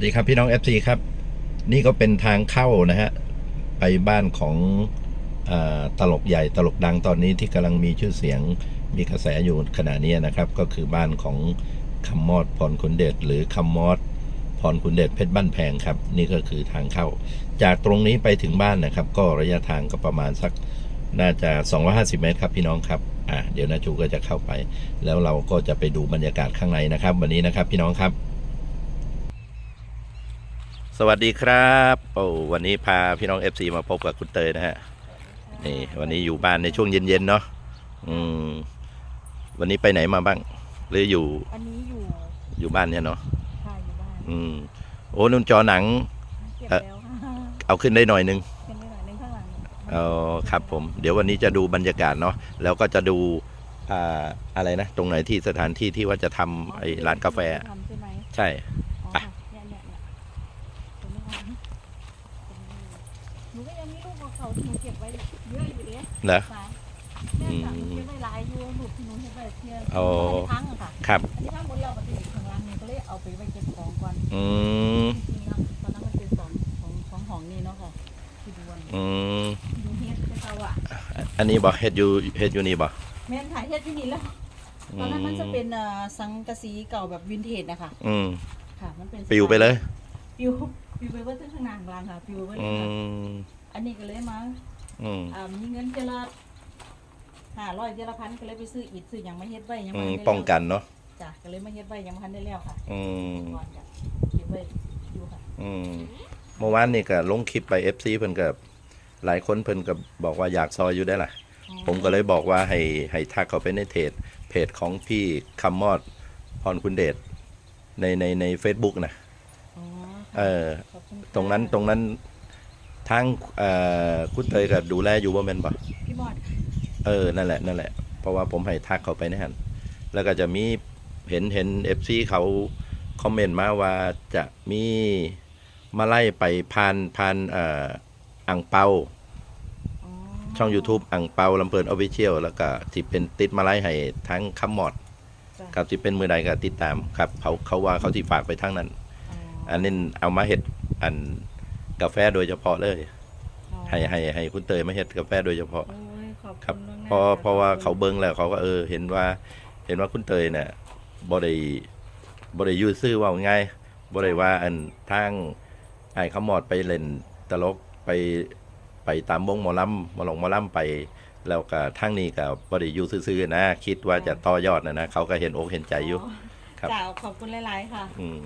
สวัสดีครับพี่น้อง FC ครับ นี่ก็เป็นทางเข้านะฮะ ไปบ้านของอตลกใหญ่ตลกดังตอนนี้ที่กำลังมีชื่อเสียงมีกระแสอยู่ขณะนี้นะครับ ก็คือบ้านของคำมอดพรคุณเดชหรือคำมอดพรคุณเดชเพชรบ้านแพงครับ นี่ก็คือทางเข้า จากตรงนี้ไปถึงบ้านนะครับ ก็ระยะทางก็ประมาณสักน่าจะ 250 เมตรครับพี่น้องครับอะเดี๋ยวนาจูก็จะเข้าไป แล้วเราก็จะไปดูบรรยากาศข้างในนะครับ วันนี้นะครับพี่น้องครับ สวัสดีครับโอ้วันนี้พาพี่น้อง FC มาพบกับคุณเตยนะฮะนี่วันนี้อยู่บ้านในช่วงเย็นๆเนาะอืมวันนี้ไปไหนมาบ้าง หรืออยู่อันนี้อยู่อยู่บ้านเนี่ยเนาะค่ะอยู่บ้านอืมโอ้นุ่นจอหนัง เก็บเอ่อแล้วค่ะเอาขึ้นได้หน่อยนึงเป็นไปหน่อยนึงข้างหลังเออครับผม เดี๋ยววันนี้จะดูบรรยากาศเนาะแล้วก็จะดูอ่าอะไรนะ ตรงไหนที่สถานที่ที่ว่าจะทำไอ้ร้านกาแฟ ทำใช่ไหมใช่ หนูก็ยังมีลูกของเขาที่หนูเก็บไว้เยอะอยู่เลยเหรอสายแม่สั่งเก็บไว้หลายอยู่ลูกที่หนูเก็บไว้เที่ยวโอ้ทั้งอะค่ะครับอันนี้ทั้งหมดเราปฏิบัติข้างล่างนี่ก็เลยเอาไปไว้เก็บของก่อนอืม จริงๆแล้วตอนนั้นมันเป็นของของของห้องนี่เนาะค่ะที่ดูวันอืม ดูเฮ็ดเป็นเตาอะอันนี้บอกเฮ็ดอยู่เฮ็ดอยู่นี่บอกแม่นถ่ายเฮ็ดที่นี่แล้ว ตอนนั้นมันจะเป็นเอ่อสังกะสีเก่าแบบวินเทจนะคะอืม ค่ะ มันเป็นปิวไปเลย ปิวปิวไปว่าตึ้งข้างหน้าข้างล่างค่ะปิวไปเลอืยค่ะมอันนี้ก็เลยมาอืมอ่ามีเงินเจละห้าร้อยเจละพันก็เลยไปซื้ออิฐซื้อหยังมาเฮ็ดไว้ยังอืไม่มได้แล้วป้องกันเนาะจ้ะก็เลยมาเฮ็ดไว้ยังไม่ทันได้แล้วค่ะอืมก่อนจ้ะเก็บไว้อยู่ค่ะอืมเมื่อวานนี่ก็ลงคลิปไป FC เพิ่นก็หลายคนเพิ่นก็บอกว่าอยากซอยอยู่ได้ล่ะ อ๋อผมก็เลยบอกว่าให้ให้ทักเขาไปในเพจเพจของพี่คำมอดพรคุณเดชในในใน Facebook นะอ๋อ เออขอบคุณค่ะตรงนั้นตรงนั้นทางเอ่อคุณเตยก็ดูแลอยู่บ่แม่นบ่พี่มอดเออนั่นแหละนั่นแหละ เพราะว่าผมให้ทักเขาไปนะฮะแล้วก็จะมีเห็นเห็นเอฟซีเขาคอมเมนต์มาว่าจะมีมาไล่ไปพานพานเอ่ออ่างเปา อ๋อช่อง YouTube อ่างเปาลำเพลินออฟฟิเชียลแล้วก็ที่เป็นติดมาไล่ให้ทั้งคำหมอดจ้ะครับที่เป็นมือใดก็ติดตามครับ เขาเขาว่าเขาที่ฝากไปทั้งนั้น อ๋ออันนี้เอามาเห็ดอันกาแฟโดยเฉพาะเลยอ๋อให้ให้ให้คุณเตยมาเห็ดกาแฟโดยเฉพาะโอ้ยขอบครับณล่วงหน้เพราะจ้เพราะว่าขอบคุณเขาเบิ้งแล้วเขาก็เออ เห็นว่า เห็นว่าคุณเตยเนี่ยบ่ได้บ่ได้ยืดซื่อว่าง่ายบ่ได้ว่าอันทางไอ้ขมอดไปเล่นตลกไปไปตามวงหมอลำหมอลงหมอลำไป แล้วก็ทางนี้ก็บ่ได้อยู่ซื่อๆนะคิดว่าจะต่อยอดนะนะเขาก็เห็นอกเห็นใจอยู่ ครับ จ้าขอบคุณหลาย ๆ ค่ะ อืม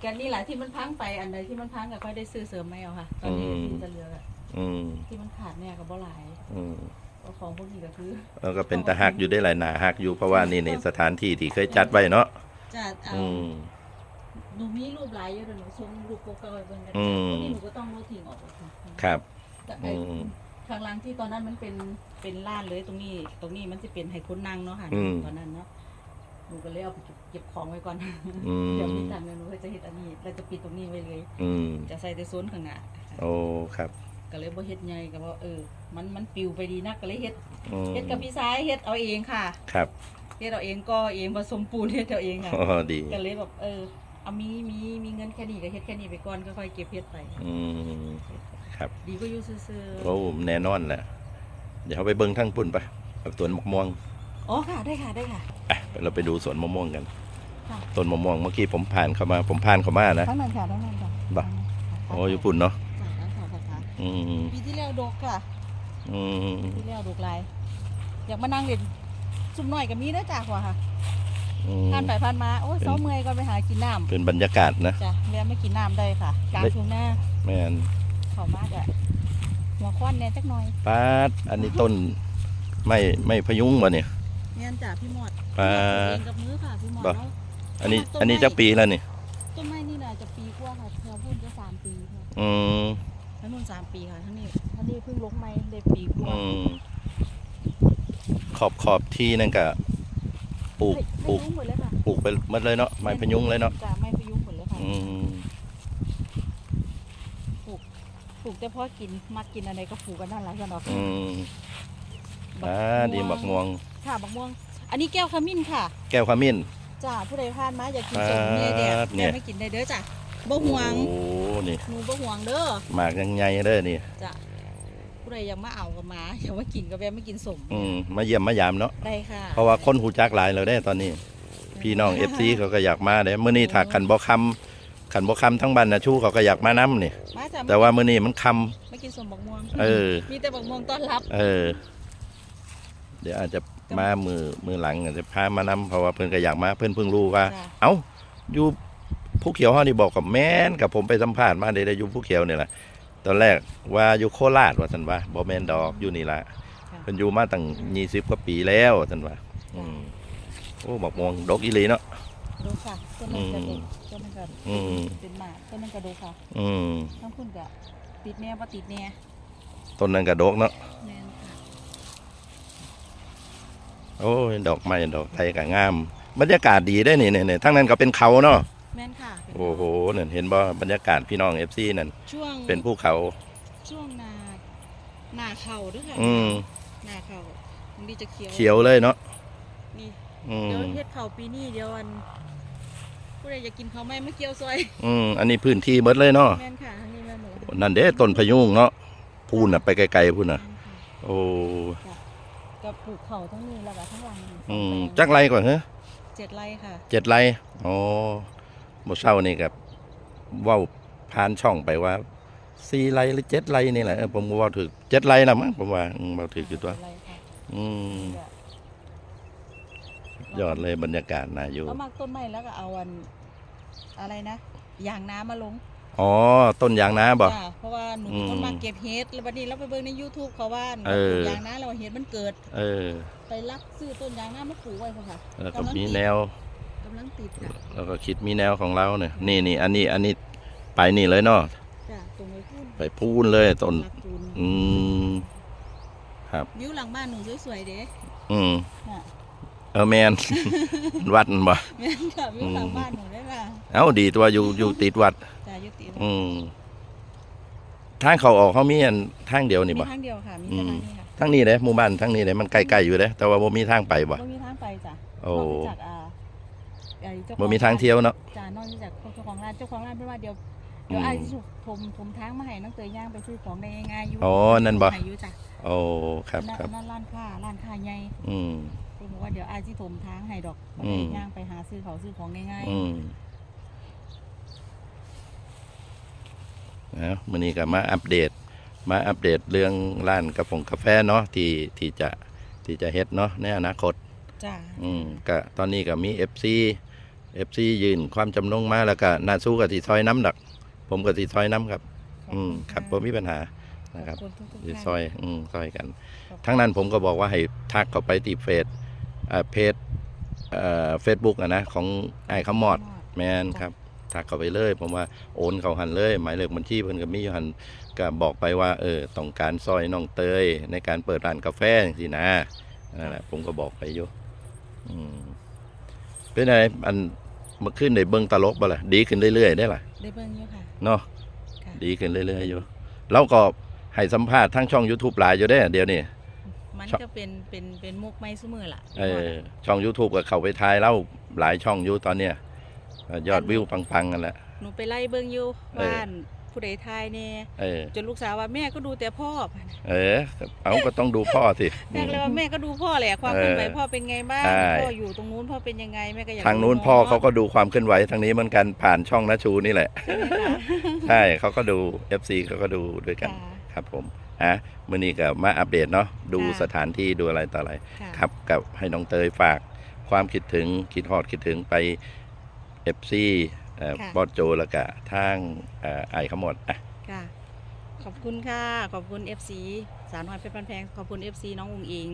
แกนนี่แหละที่มันพังไปอันใดที่มันพังก็ค่อยได้ซื้อเสริมไม่เอาค่ะ ตอนนี้อืม ที่จะเหลืออะอืมที่มันขาดเนี่ยก็บ่หลายอืมเอาของพวกนี้ก็คือแล้วก็เป็นตาฮักอยู่ได้หลายหนาฮักอยู่เพราะว่านี่ในสถานที่ที่เคยจัดไว้เนาะจะเอาอืม หนูมีรูปหลายอยู่เดี๋ยวหนูส่งรูปเก่าๆไปเบิ่งกันอืม พวกนี้หนูก็ต้องโน้ตทิ้งออกหมดค่ะครับ แต่ไอ้อืมข้างหล่างที่ตอนนั้นมันเป็นเป็นล้านเลยตรงนี้ ตรงนี้มันจะเป็นให้คนนั่งเนาะค่ะอืม ตอนนั้นเนาะ หนูก็เลยเอาไปเก็บเก็บของไว้ก่อนอืเดี๋ยวมมีตังค์เดี๋ยวหนูก็จะเฮ็ดอันนี้เราจะปิดตรงนี้ไว้เลย อืม จะใส่แต่โซนข้างหน้าโอ้ครับก็เลยบ่เฮ็ดใหญ่ก็ว่าเออ มันมันปิวไปดีนักก็เลยเฮ็ดอืมเฮ็ดกับพี่ซ้ายเฮ็ดเอาเองค่ะครับเฮ็ดเอาเองก็เองผสมปูนเฮ็ดเอาเองค่ะ อ๋อดี ก็เลยแบบเออเอามีมีมีเงินแค่นี้ก็เฮ็ดแค่นี้ไปก่อนก็ค่อยเก็บเฮ็ดไป อืม ครับ ดีก็อยู่ซื่อโอ้แน่นอนแหละเดี๋ยวเขาไปเบิ้งทั้งปุ่นไปแบบสวนมะม่วง ๆอ๋อค่ะได้ค่ะได้ค่ะ อะ เราไปดูสวนมะม่วงกัน ค่ะ ต้นมะม่วงเมื่อกี้ผมผ่านเข้ามา ผมผ่านเข้ามานะ ทั้งนั้นค่ะทั้งนั้นค่ะบ่ะ โอ้อยู่ปุ่นเนาะค่ะค่ะค่ะค่ะอืมปีที่แล้วดกค่ะอืมปีที่แล้วดกหลายอยากมานั่งเล่นซุ่มน้อยก็มีนะจ้าหัวค่ะอืมผ่านไปผ่านมาโอ้ยเป็นเช้าเมื่อยก็ไปหากินน้เป็นบรรยากาศนะำจ้ะแวะไม่กินน้ำได้ค่ะกลางได้ทุ่งหน้าแม่นเขามากอะหัวควันเนี่ยจักหน่อยปาดอันนี้ต้นไม่ไม่พยุงวะเนี่ย เนี่ยจ้ะพี่หมด ปาเองกับมือค่ะพี่หมดบ่ แล้วอันนี้ต้นไม้อันนี้จะปีแล้วนี่ ต้นไม้นี่น่ะจะปีกว่าค่ะแถวพุ่นจะสามปีค่ะอืมทั้งนู้นสามปีค่ะทั้งนี้ทั้งนี้เพิ่งลงไม้ได้ปีกว่าอืมขอบขอบที่นั่นก็ปลูกไม่ปลูกไม่ยุ่งหมดเลยค่ะปลูกไปหมดเลยเนาะ ไม้พยุงเลยเนาะ จ้ะไม่พยุงหมดเลยค่ะอืม ปลูกแต่พอกินมักกินอะไรก็ปลูกกันนั่นแหละจ้ะเนาะอืมอ่าดีบักม่วง ค่ะบักม่วง อันนี้แก้วขมิ้นค่ะแก้วขมิ้น จ้าผู้ใดผ่านมาอยากกินสมเนี่ยแดดอ่าเนี่แม่ย ไม่กินได้เด้อจ้ะบ่ห่วงโอ้นี่หนูบ่ห่วงเด้อหมากยังไงเด้อนี่ จ้ะผู้ใดยังมาเอากับหมาอยากมากินก็แวะมากินสมอืมมาเยี่ยมมายามเนาะได้ค่ะเพราะว่าคนหูจักหลายแล้วได้ตอนนี้ พี่น้อง FC เขาก็อยากมาเด้มื้อนี้ถ้าคันบ่คำคันบ่คำทั้งบ้านนะชูเขาก็อยากมานํนี่ มาจ้ะแต่ว่ามื้อนี้มันคำมากินสมบักม่วงเออ มีแต่บักม่วงต้อนรับ เออ เดี๋ยวอาจจะ มามือมือหลังอาจจะพามานํเพราะว่าเพิ่นก็อยากมาเพิ่นเพิ่งรู้ว่าจ้ะเอ้าอยู่ผู้เขียวเฮานี่บอกกับแม่นกับผมไปสัมภาษณ์มาได้ได้อยู่ผู้เขียวนี่แหละตอนแรกว่าอยู่โคราชว่าซั่นว่าบ่แม่นดอกอยู่นี่ล่ะเพิ่นอยู่มาตั้ง20กว่าปีแล้วซั่นว่าอืมโอ้บอกมวงดอกอีหลีเนาะดูค่ะต้นนั้นกระดูกต้นนั้นกระอืมเป็นหมากต้นนั้นกระดูกค่ะ อืมทั้งคุณกะติดแน่บ่ติดแน่ต้นนั้นก็ดอกเนาะแม่นค่ะ โอ้ยดอกไม้ดอกไทรก็งาม บรรยากาศดีได้นี่เนี่ยทั้งนั้นก็เป็นเขาเนาะแม่นค่ะเป็นโอ้โหนั่นเห็นบ่บรรยากาศพี่น้องเอฟซีนั่นช่วงเป็นภูเขา ช่วงนาหน้าเข่าด้วยค่ะอืมหน้าเข่ามันดีจะเขียวเขียวเลยเนาะนี่อืเดี๋ยวมเฮ็ดเข่าปีนี้เดี๋ยวอันผู้ใดอยากกินเขาวไหม่มาเกี่ยวซอยอืมอันนี้พื้นที่เบิดเลยเนาะแม่นค่ะทางนี้แม่นหนูนั่นเด้ต้นพะยุงเนาะพูนน่ะไปไกลๆพูนน่ะ แม่นค่ะ โอ้ กับปลูกเข่าทั้งนี้แล้วก็ทั้งหลังนี่สอืองมแปลงจักไรก่อนเหรอเจ็ดไร่ค่ะ เจ็ดไรอ๋อบ่เช้านี่กับเว้าผ่านช่องไปว่าสี่ไรหรือเจ็ดไรนี่แหละเออผมก็เว่าถึกเจ็ดไรละมั้งผมว่าอืมเว้าถึกอยู่ตัว เจ็ดไร่ค่ะอืมก็ยอดเลยบรรยากาศน่าอยู่เอามากต้นไม้แล้วก็เอาอันอะไรนะยางน้ำมาลง อ๋อ ต้นยางนาบ่ จ้ะเพราะว่าหนูอืมเป็นคนมาเก็บเห็ดแล้ววันนี้เราไปเบิ่งใน YouTube เขาว่าหนูเออปลูกยางน้ำเราเห็ดมันเกิด เออ ไปรักซื้อต้นยางน้ำมาปลูกไว้ค่ะแล้วก็มีแนว กำลังติดค่ะแล้วก็คิดมีแนวของเราเนี่ยนี่นี่อันนี้อันนี้ไปนี่เลยเนาะจ้ะตรงไว้พุ่นไปพูนเลยต้น หลักจูนอืมครับวิวหลังบ้านหนูสวยๆเด้อืม ค่ะเออแมน วัดนั่นบ่ แม่นค่ะวิวหลังบ้านหนูได้ค่ะ เอ้าดีตัวอยู่อยู่ติดวัด จ้ะยุติอืมทางเขาออกเขามีอันทางเดียวนี่มีบ่ทางเดียวค่ะ มีอืแค่มทางนี้ค่ะทางนี้เด้หมู่บ้านทางนี้เด้มันใกล้ๆอยู่เด้แต่ว่าบ่มีทางไปบ่ บ่มีทางไปจ้ะโอ้นอกจากอ่าไอ้เจ้าขอบ่มีทางเที่ยวเนาะ จ้ะนอกจากเจ้าของร้านเจ้าของร้านเพิ่นว่าเดี๋ยวเดี๋ยวอืมไอ้ที่ถูกผมผมทางมาให้น้องเตยย่างไปซื้อของได้ง่ายๆอยู่อ๋อนั่นบ่ ให้อยู่จ้ะโอ้ครับนั่นครับ นั่นร้านค้าร้านค้าใหญ่อืม เพิ่นบอกว่าเดี๋ยวไอ้ที่ถมทางให้ดอกบ่อืได้มย่างไปหาซื้อของซื้อของง่ายอืม นะมื้อนี้ก็มาอัปเดต มาอัปเดตเรื่องร้านกาแฟกาแฟเนาะที่ที่จะที่จะเฮ็ดเนาะในอนาคตๆจ้ะอืมก็ตอนนี้ก็มี FC FC ยืนความจำนงมาแล้วก็นาสู้กับที่ซอยน้ำดัก ผมกับที่ซอยน้ำครับ อืมครับผมมีปัญหานะครับขอบคุณทุกๆที่ท่านซอยอืมซอยกันขอบคุณทั้งนั้นผมก็บอกว่าให้ทักเข้าไปที่เฟซอ่าเพจเอ่อเฟซบุ๊กอะนะของไอ้ขมอดแมนครับ ทักเข้าไปเลยผมว่าโอนเขาหันเลย หมายเลขบัญชีเพิ่นก็มีอยู่หันก็บอกไปว่าเออต้องการซอยน้องเตย ในการเปิดร้านกาแฟสินะนั่นแหละผมก็บอกไปอยู่อืมเป็นไงอันเมื่อคืนได้เบิ่งตลกบ่ล่ะดีขึ้นเรื่อยๆได้ล่ะได้เบิ่งอยู่ค่ะเนาะค่ะดีขึ้นเรื่อยๆอยู่แล้วก็ให้สัมภาษณ์ทั้งช่อง YouTube หลายอยู่ได้อเดี๋ยวนี้มันชอบก็เป็นเป็นเป็นมุกไม้ซุมือล่ะเออช่อง YouTube ก็เข้าไปทายเล่าหลายช่องอยู่ตอนเนี้ยเอ่อ ยอดวิวปังๆกันแหละ หนูไปไล่เบิ่งอยู่เออบ้านผู้ใดทายแน่เออจนลูกสาวว่าแม่ก็ดูแต่พ่อ เออ เอาก็ต้องดูพ่อสิแม่ก็เลยว่าแม่ก็ดูพ่อแหละความเคลื่อนไหวพ่อเป็นไงบ้างใช่พ่ออยู่ตรงนู้นพ่อเป็นยังไงแม่ก็อยากทางนู้นดูพ่อเขาก็ดูความเคลื่อนไหวทางนี้เหมือนกันผ่านช่องนาชูนี่แหละใช่ไหมคะใช่เขาก็ดู FC เขาก็ดูด้วยกันค่ะครับผมอะมื่อนี้ก็มาอัปเดตเนาะดูค่ะสถานที่ดูอะไรต่ออะไระครับกับให้น้องเตยฝากความคิดถึงคิดฮอดคิดถึงไป เอฟซีบอสโจแล้วก็ทางเอ่อไอ้ขมวดอะ ค่ะ ขอบคุณค่ะ ขอบคุณ FC สาวน้อยเพชรบ้านแพง ขอบคุณ FC น้องอุงอิง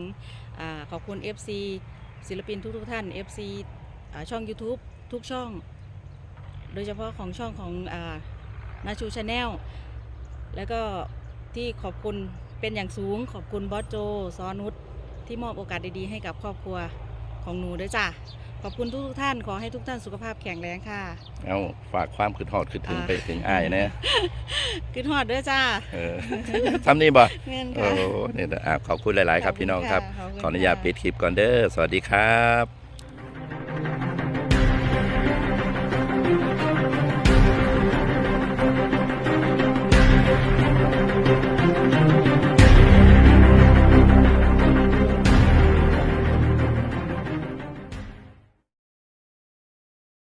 อ่าขอบคุณ FC ศิลปินทุกๆท่าน FC อ่าช่อง YouTube ทุกช่อง โดยเฉพาะของช่องของนาชูชาแนลแล้วก็ที่ขอบคุณเป็นอย่างสูง ขอบคุณบอสโจซอนุชที่มอบโอกาสดีๆให้กับครอบครัว ของหนูด้วยจ้ะขอบคุณทุกๆท่านขอให้ทุกท่านสุขภาพแข็งแรงค่ะเอาฝากความคิดฮอดคิดถึงอ่าไปถึงไอ้ายนะขึ้นฮอดเด้อจ้าเออทำนี่บ่เงินโอ้ค่ะ เนี่ยอะขอบคุณหลาย ๆ ครับพี่น้องครับ ขอบคุณขออนุญาตค่ะปิดคลิปก่อนเด้อสวัสดีครับ